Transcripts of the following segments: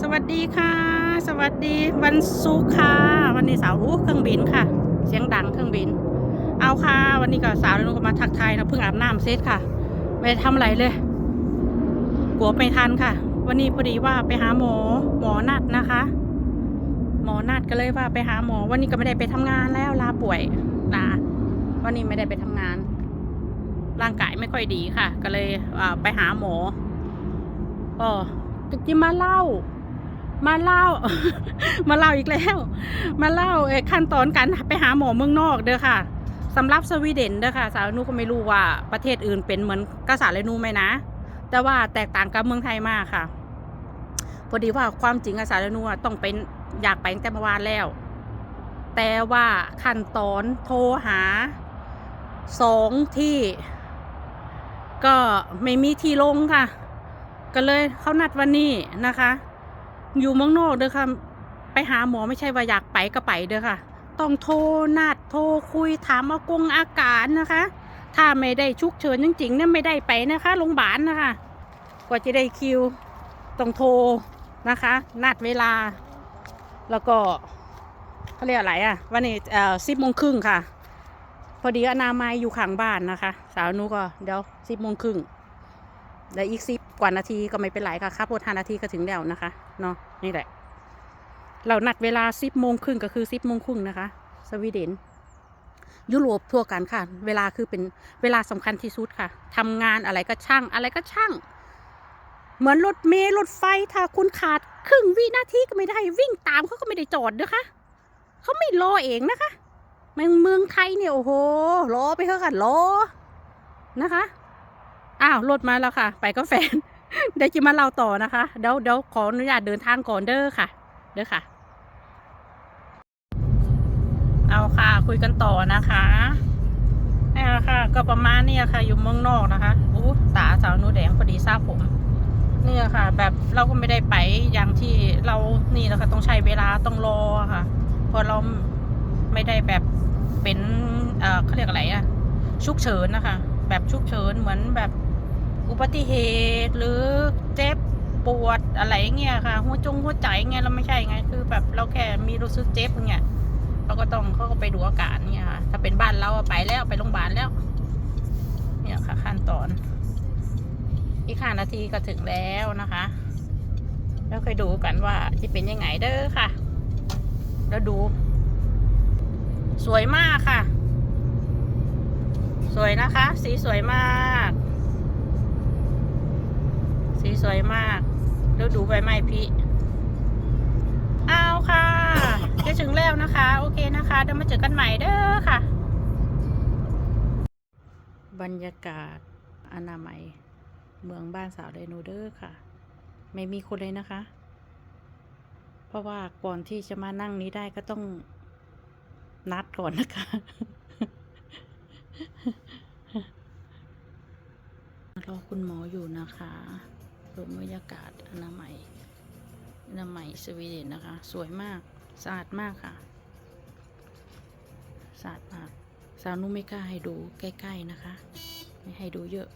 สวัสดีค่ะ สวัสดีวันศุกร์ค่ะ วันนี้สาวอู้เครื่องบินค่ะ เสียงดังเครื่องบิน เอาค่ะ วันนี้ก็สาวนุ่งก็มาทักทายนะเพิ่งอาบน้ำเสร็จค่ะไม่ได้ทำอะไรเลยกลัวไม่ทันค่ะ วันนี้พอดีว่าไปหาหมอหมอนัดนะคะ หมอนัดก็เลยว่าไปหาหมอ วันนี้ก็ไม่ได้ไปทำงานแล้วลาป่วยลาวันนี้ไม่ได้ไปทำงาน ร่างกายไม่ค่อยดีค่ะ ก็เลยไปหาหมอก็จะมาเล่า มาเล่า มาเล่าอีกแล้ว มาเล่าขั้นตอนการไปหาหมอเมืองนอกเด้อค่ะสำหรับสวีเดนเด้อค่ะ สาวนูก็ไม่รู้ว่าประเทศอื่นเป็นเหมือนกษัตริย์เลนูไหมนะ แต่ว่าแตกต่างกับเมืองไทยมากค่ะ พอดีว่าความจริงกษัตริย์เลนูต้องเป็นอยากไปตั้งแต่เมื่อวานแล้ว แต่ว่าขั้นตอนโทรหาสองที่ ก็ไม่มีที่ลงค่ะ ก็เลยเขานัดวันนี้นะคะ อยู่เมืองนอกเด้อค่ะ ไปหาหมอไม่ใช่ว่าอยากไปก็ไปเด้อค่ะ ต้องโทรนัดโทรคุยถามอากงอาการนะคะ ถ้าไม่ได้ชุกเฉินจริงๆเนี่ยไม่ได้ไปนะคะโรงพยาบาลนะคะ กว่าจะได้คิวต้องโทรนะคะ นัดเวลา แล้วก็เขาเรียกอะไรอะ วันนี้เอ่อสิบโมงครึ่งค่ะ พอดีอนามัยอยู่ข้างบ้านนะคะ สาวนุก็เดี๋ยวสิบโมงครึ่ง แล้วอีกสิบกว่านาทีก็ไม่เป็นไรค่ะครับรถห้านาทีก็ถึงแล้วนะคะเนาะนี่แหละ เรานัดเวลาสิบโมงครึ่งก็คือสิบโมงครึ่งนะคะ สวีเดน ยุโรปทั่วกันค่ะ เวลาคือเป็นเวลาสำคัญที่สุดค่ะทำงานอะไรก็ช่าง อะไรก็ช่าง เหมือนรถเมล์รถไฟถ้าคุณขาดครึ่งวินาทีก็ไม่ได้ วิ่งตามเขาก็ไม่ได้จอดนะคะเขาไม่รอเองนะคะเมืองเมืองไทยเนี่ยโอ้โหรอไปเถอะค่ะรอนะคะ อ้าวรถมาแล้วค่ะ ไปก็แฟน เดี๋ยวจะมาเล่าต่อนะคะ เดี๋ยวเดี๋ยวขออนุญาตเดินทางก่อนเด้อค่ะ เด้อค่ะ เอาค่ะ คุยกันต่อนะคะนี่ค่ะ ก็ประมาณนี้ค่ะ อยู่เมืองนอกนะคะอู้ตาสาวนูแดงพอดีทราบผมเนี่ยค่ะ แบบเราก็ไม่ได้ไปอย่างที่เรานี่นะคะ ต้องใช้เวลาต้องรอค่ะเพราะเราไม่ได้แบบเป็นเอ่อเขาเรียกอะไรอะฉุกเฉินนะคะ แบบฉุกเฉินเหมือนแบบ อุบัติเหตุหรือเจ็บปวดอะไรเงี้ยค่ะ หัวจงหัวใจเงี้ยเราไม่ใช่ไงคือแบบเราแค่มีรู้สึกเจ็บเงี้ยเราก็ต้องเขาก็ไปดูอาการเนี่ยค่ะ ถ้าเป็นบ้านเราไปแล้วไปโรงพยาบาลแล้ว เนี่ยค่ะ ขั้นตอน อีกห้านาทีก็ถึงแล้วนะคะ แล้วค่อยดูกันว่าจะเป็นยังไงเด้อค่ะ แล้วดู สวยมากค่ะ สวยนะคะ สีสวยมาก สีสวยมากแล้วดูใบไม้พี่เอาค่ะจะถึงแล้วนะคะ โอเคนะคะเดี๋ยวมาเจอกันใหม่เด้อค่ะ บรรยากาศอนามัย เมืองบ้านสาวไดโนเดอร์ค่ะ ไม่มีคนเลยนะคะ เพราะว่าก่อนที่จะมานั่งนี้ได้ก็ต้องนัดก่อนนะคะ รอคุณหมออยู่นะคะ ดูบรรยากาศอนามัยอนามัยสวีเดนนะคะ สวยมากสะอาดมากค่ะสะอาดมากสาวนุ่มไม่กล้าให้ดูใกล้ๆนะคะ ไม่ให้ดูเยอะ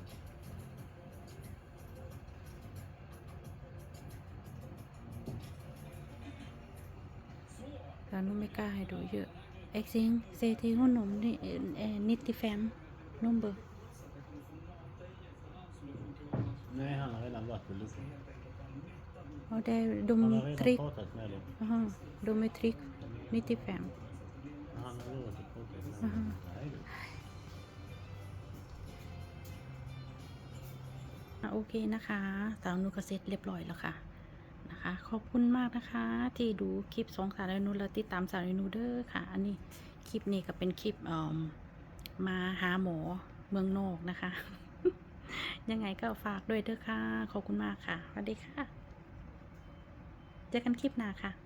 สาวนุ่มไม่กล้าให้ดูเยอะเอ็กซิงเซทีหุ่นนมนี่เอ่อนิติแฟมนุ่มเบอร์ Nej, han har redan varit och lyssnat. เอาได้ดม Han har ทริก redan pratat med dem. อ่าดมทริกนิติแฟม Han har lovat att prata med Aha. dem. Nej, du. อะโอเคนะคะสาวนุกเซ็ตเรียบร้อยแล้วค่ะนะคะ ขอบคุณมากนะคะ ที่ดูคลิปสองสาวนุและติดตามสาวนุเดอร์ค่ะ อันนี้คลิปนี้ก็เป็นคลิปเอ่อมาหาหมอเมืองนอกนะคะ ยังไงก็ฝากด้วยเด้อค่ะ ขอบคุณมากค่ะ สวัสดีค่ะ เจอกันคลิปหน้าค่ะ